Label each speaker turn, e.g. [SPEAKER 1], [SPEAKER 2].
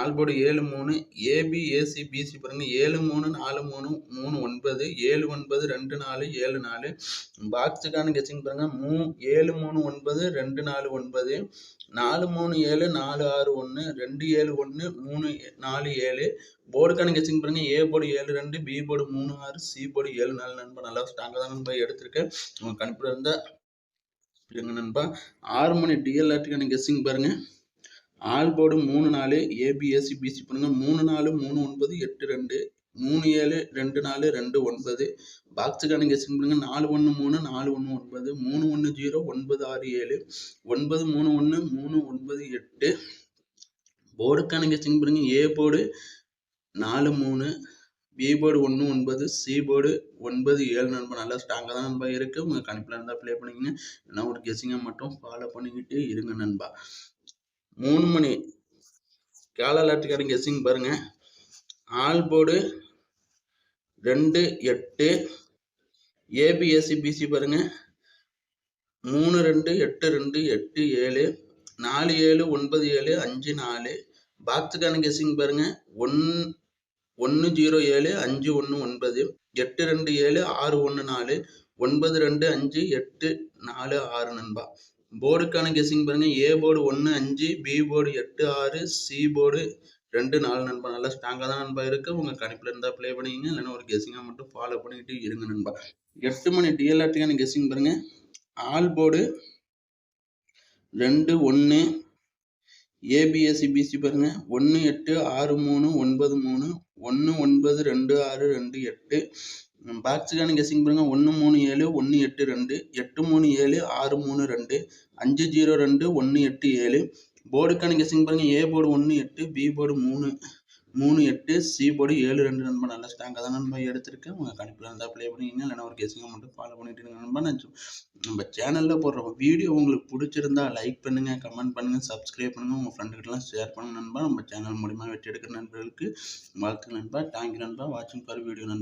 [SPEAKER 1] ஆல்போர்டு ஏழு மூணு AB AC PC பாருங்க. ஏழு மூணு நாலு மூணு மூணு ஒன்பது ஏழு ஒன்பது ரெண்டு நாலு ஏழு நாலு. பாக்ஸுக்கான கெஸிங் பாருங்க. மூ ஏழு மூணு ஒன்பது ரெண்டு நாலு ஒன்பது. நாலு மூணு ஏழு நாலு ஆறு ஒன்று ரெண்டு ஏழு ஒன்று மூணு நாலு ஏழு. போர்டுக்கான கெஸிங் பாருங்க. ஏ போர்டு ஏழு ரெண்டு பி போர்டு மூணு ஆறு சி போர்டு ஏழு நாலு நண்பா நல்லா ஸ்ட்ராங்காக தான் நண்பர் எடுத்திருக்கேன் உங்கள் கணிப்பில் இருந்தால் எங்கள் நண்பா. ஆறு மணி டிஎல்ஆர்டிக்கான கெஸ்ஸிங் பாருங்கள் ஆல் போர்டு மூணு நாலு ஏபிஎஸ்சி பிசி பண்ணுங்கள் மூணு நாலு மூணு ஒன்பது எட்டு ரெண்டு மூணு ஏழு ரெண்டு நாலு ரெண்டு ஒன்பது. பாக்ஸுக்கான கெஸ்ஸிங் பண்ணுங்கள் நாலு ஒன்று மூணு நாலு ஒன்று ஒன்பது மூணு ஒன்று ஜீரோ ஒன்பது ஆறு ஏழு ஒன்பது மூணு ஒன்று மூணு ஒன்பது எட்டு. போர்டுக்கான கெஸ்டிங் பண்ணுங்கள் ஏ போர்டு நாலு மூணு பி போர்டு ஒன்று ஒன்பது சி போர்டு ஒன்பது ஏழு நண்பா. நல்லா ஸ்ட்ராங்காக தான் நண்பா இருக்குது உங்கள் கணிப்பில் இருந்தால் ப்ளே பண்ணிக்கங்க. இல்லைனா ஒரு கெஸ்ஸிங்கை மட்டும் ஃபாலோ பண்ணிக்கிட்டு இருங்க நண்பா. மூணு மணி. கேலாலாட்டுக்கான கெஸ்ஸிங் பாருங்க. ஆல் போர்டு ரெண்டு எட்டு. ஏபிஎஸ்சி பிசி e, பாருங்க. மூணு ரெண்டு எட்டு ரெண்டு எட்டு ஏழு. நாலு ஏழு ஒன்பது ஏழு அஞ்சு நாலு. பாக்ஸுக்கான கெஸ்ஸிங் பாருங்க. ஒன் ஒன்று ஜீரோ ஏழு அஞ்சு ஒன்று ஒன்பது. எட்டு ரெண்டு ஏழு ஆறு ஒன்று நாலு. ஒன்பது ரெண்டு அஞ்சு எட்டு நாலு ஆறு நண்பா. போர்டுக்கான கெஸ்ஸிங் பாருங்கள் ஏ போர்டு ஒன்று அஞ்சு பி போர்டு எட்டு ஆறு சி போர்டு ரெண்டு நாலு நண்பா. நல்லா ஸ்ட்ராங்காக தான் நண்பா இருக்குது உங்கள் கணிப்பில் இருந்தால் ப்ளே பண்ணிக்கிங்க. இல்லைன்னா ஒரு கெஸ்ஸிங்காக மட்டும் ஃபாலோ பண்ணிக்கிட்டு இருங்க நண்பா. எட்டு மணி டிஎல்ஆர்டிக்கான கெஸ்ஸிங் பாருங்கள் ஆல் போர்டு ரெண்டு ஒன்று ஏபிஎஸ்சி பிசி பாருங்க. ஒன்று எட்டு ஆறு மூணு ஒன்பது மூணு ஒன்று ஒன்பது ரெண்டு ஆறு ரெண்டு எட்டு பாக்ஸுக்கான கெஸிங் பாருங்க. ஒன்று மூணு ஏழு ஒன்று எட்டு ரெண்டு எட்டு மூணு ஏழு ஆறு மூணு ரெண்டு அஞ்சு ஜீரோ ரெண்டு ஒன்று எட்டு ஏழு. போர்டுக்கான கெஸிங் பாருங்கள் ஏ போர்டு ஒன்று எட்டு பி போர்டு மூணு மூணு எட்டு சி போர்டு ஏழு ரெண்டு. நண்பா நல்ல ஸ்ட்ராங்காக தான் நண்பா எடுத்திருக்கேன் உங்கள் கணிப்பில் இருந்தால் ப்ளே பண்ணிக்கிங்க இல்லைனா ஒரு கெஸிங்கை மட்டும் ஃபாலோ பண்ணிட்டு இருங்க நண்பா. நான் நம்ம சேனலில் போடுற வீடியோ உங்களுக்கு பிடிச்சிருந்தா லைக் பண்ணுங்கள் கமெண்ட் பண்ணுங்கள் சப்ஸ்கிரைப் பண்ணுங்கள் உங்கள் ஃப்ரெண்டுக்கிட்டலாம் ஷேர் பண்ணுங்கள் நண்பா. நம்ம சேனல் மூலிமா வெற்றி எடுக்கிற நண்பர்களுக்கு வாழ்த்துக்கள் நண்பா. தேங்க்யூ நண்பா. வாட்சிங் ஃபார் வீடியோ நண்பா.